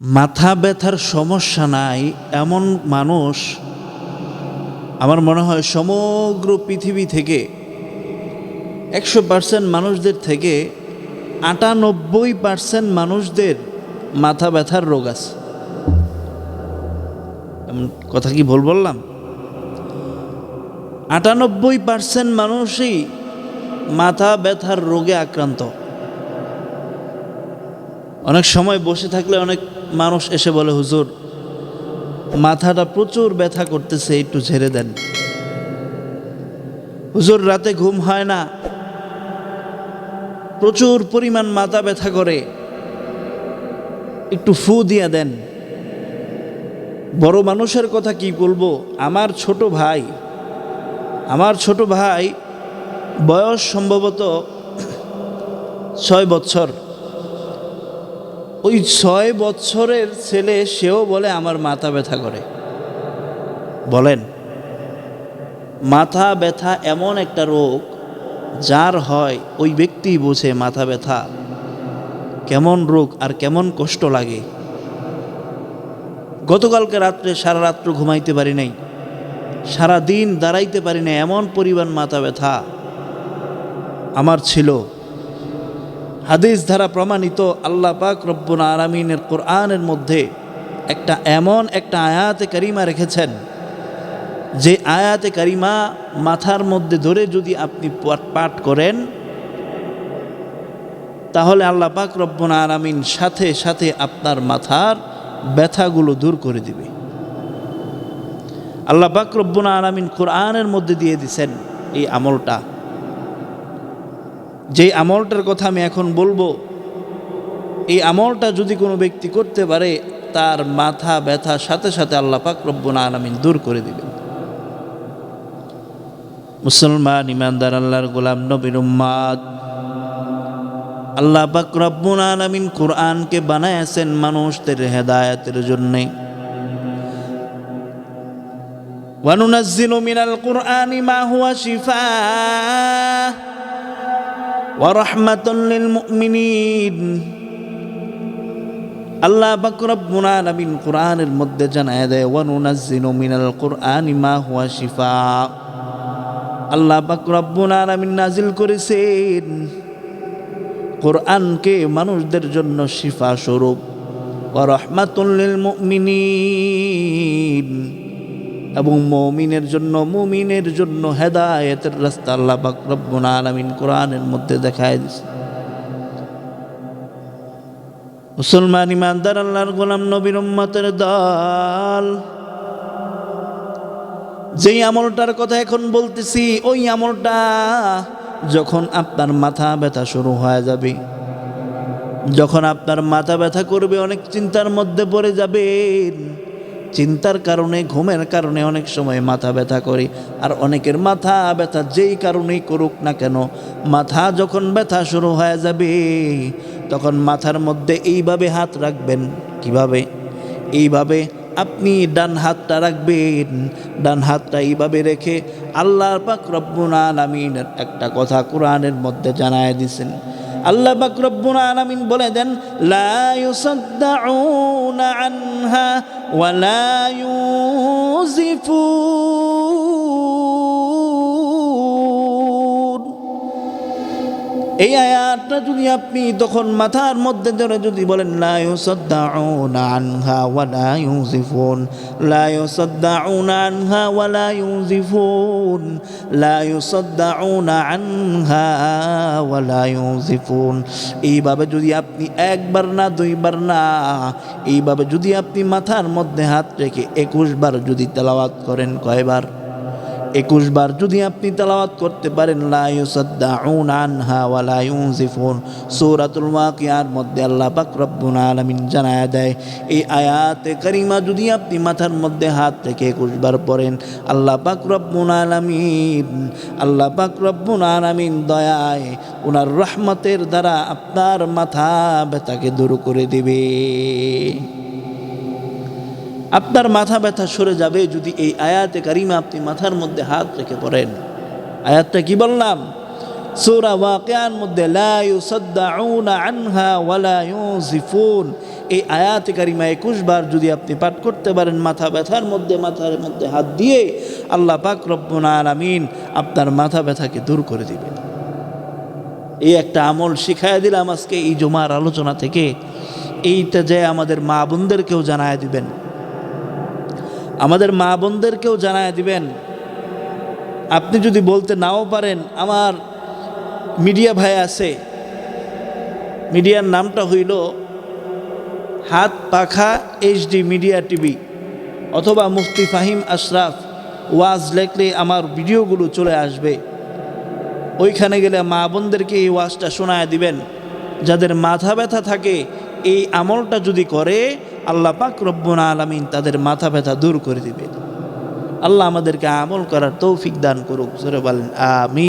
মাথা ব্যথার সমস্যা নাই, এমন মানুষ আমার মনে হয় সমগ্র পৃথিবী থেকে একশো পার্সেন্ট মানুষদের থেকে আটানব্বই পার্সেন্ট মানুষদের মাথা ব্যথার রোগ আছে। এমন কথা কি ভুল বললাম? আটানব্বই পার্সেন্ট মানুষই মাথা ব্যথার রোগে আক্রান্ত। অনেক সময় বসে থাকলে অনেক মানুষ এসে বলে, হুজুর, মাথাটা প্রচুর ব্যথা করতেছে, একটু ঝেড়ে দেন। হুজুর, রাতে ঘুম হয় না। প্রচুর পরিমাণ মাথা ব্যথা করে। একটু ফু দিয়া দেন। বড় মানুষের কথা কি বলব? আমার ছোট ভাই, আমার ছোট ভাই বয়স সম্ভবত ছয় বছর। ওই ছয় বছরের ছেলে, সেও বলে, আমার মাথা ব্যথা করে। বলেন, মাথা ব্যথা এমন একটা রোগ যার হয় ওই ব্যক্তি বোঝে মাথা ব্যথা। কেমন রোগ আর কেমন কষ্ট লাগে। গতকালকে রাত্রে সারা রাত্র ঘুমাইতে পারি নাই। সারা দিন দাঁড়াইতে পারি না এমন পরিমাণ মাথা ব্যথা আমার ছিল। হাদিস দ্বারা প্রমাণিত আল্লাহ পাক রব্বুল আলমিনের কোরআনের মধ্যে একটা এমন একটা আয়াতে কারিমা রেখেছেন, যে আয়াতে কারিমা মাথার মধ্যে ধরে যদি আপনি পাঠ- করেন, তাহলে আল্লাহ পাক রব্বুল আলমিন সাথে সাথে আপনার মাথার ব্যথাগুলো দূর করে দিবে। আল্লাহ পাক রব্বুল আলমিন কোরআনের মধ্যে দিয়ে দিছেন এই আমলটা। যে আমলটার কথা আমি এখন বলবো এই আমলটা যদি কোনো ব্যক্তি করতে পারে তার মাথা ব্যথা সাথে সাথে আল্লাহ পাক রব্বুল আলমিন দূর করে দিবেন মুসলমান ইমানদার আল্লাহর গোলাম নবীর উম্মাদ আল্লাহ পাক রব্বুল আলমিন কোরআনকে বানায়াছেন মানুষদের হেদায়াতের জন্যে وننزل من القرآن ما هو شفاء ওয়ারহমাতুল্লিল মুমিনিন আল্লাহ বাকরাব্বুল আলামিন কোরআনের মধ্যে জানায় দেয় ওয়া নুনাজ্জিলু মিনাল কোরআনি মা হুয়া শিফা। আল্লাহ বাকরাব্বুল আলামিন নাজিল করেছেন, কোরআনকে মানুষদের জন্য শিফা স্বরূপ। ওয়া রহমাতুল্লিল মুমিনিন এবং মমিনের জন্য, মুমিনের জন্য হেদায়েতের রাস্তা আল্লাহ পাক রব্বুল আলামিন কোরআনের মধ্যে দেখায় দিছে। মুসলমান ইমানদার, আল্লাহর গোলাম, নবীর উম্মতের দল। যেই আমলটার কথা এখন বলতেছি, ওই আমলটা যখন আপনার মাথা ব্যথা শুরু হয়ে যাবে, যখন আপনার মাথা ব্যথা করবে, অনেক চিন্তার মধ্যে পড়ে যাবেন। চিন্তার কারণে, ঘুমের কারণে অনেক সময় মাথা ব্যথা করে। আর অনেকের মাথা ব্যথা যেই কারণেই করুক না কেন, মাথা যখন ব্যথা শুরু হয়ে যাবে, তখন মাথার মধ্যে এইভাবে হাত রাখবেন। কীভাবে? এইভাবে আপনি ডান হাতটা রাখবেন। ডান হাতটা এইভাবে রেখে আল্লাহ পাক রব্বুল আলামিনের একটা কথা কোরআনের মধ্যে জানায় দিছেন। আল্লাহ পাক রব্বুল আলামিন বলে দেন, লা আনহা ওয়া লা এই আয়াতটা যদি আপনি তখন মাথার মধ্যে ধরে যদি বলেন, লা ইউসাদ্দাউনা আনহা ওয়া লা ইউজিফুন লা ইউসাদ্দাউনা আনহা ওয়া লা ইউজিফুন লা ইউসাদ্দাউনা আনহা ওয়া লা ইউজিফুন এইভাবে যদি আপনি একবার না, দুইবার না, এইভাবে যদি আপনি মাথার মধ্যে হাত রেখে একুশ বার যদি তেলাওয়াত করেন কয়বার? একুশ বার যদি আপনি তেলাওয়াত করতে পারেন, লা ইউসাদ্দাউন আনহা ওয়া ইউনজিফুন সূরাতুল ওয়াকিয়ার মধ্যে আল্লাহ পাক রব্বুল আলামিন জানায়া দেয়, এই আয়াতে কারিমা যদি আপনি মাথার মধ্যে হাত রেখে একুশ বার পড়েন, আল্লাহ পাক রব্বুল আলামিন, আল্লাহ পাক রব্বুল আলামিন দয়ায় ওনার রহমতের দ্বারা আপনার মাথা ব্যথাকে দূর করে দিবে। আপনার মাথা ব্যথা সরে যাবে যদি এই আয়াতে কারিমা আপনি মাথার মধ্যে হাত রেখে পড়েন। আয়াতটা কি বললাম? সূরা ওয়াকিয়ার মধ্যে, লা ইউসাদ্দাউনা আনহা ওয়া লা ইউজিফুন এই আয়াতে কারিমা একুশ বার যদি আপনি পাঠ করতে পারেন, মাথা ব্যথার মধ্যে, মাথার মধ্যে হাত দিয়ে, আল্লাহ পাক রব্বুল আলামিন আপনার মাথা ব্যথাকে দূর করে দিবেন। এই একটা আমল শিখাইয়া দিলাম আজকে এই জমার আলোচনা থেকে। এইটা যে আমাদের মা বোনদেরকেও জানায় দিবেন। আমাদের মা বোনদেরকেও জানায় দিবেন। আপনি যদি বলতে নাও পারেন, আমার মিডিয়া ভাই আছে, মিডিয়ার নামটা হইল হাত পাখা এইচডি মিডিয়া টিভি অথবা মুফতি ফাহিম আশরাফ ওয়াজ লেখলে আমার ভিডিওগুলো চলে আসবে। ওইখানে গেলে মা বোনদেরকে এই ওয়াজটা শোনায় দিবেন। যাদের মাথা ব্যথা থাকে, এই আমলটা যদি করে আল্লাহ পাক রব্বুল আলামিন তাদের মাথা ব্যথা দূর করে দিবে আল্লাহ আমাদেরকে আমল করার তৌফিক দান করুক। জোরে বলেন আমি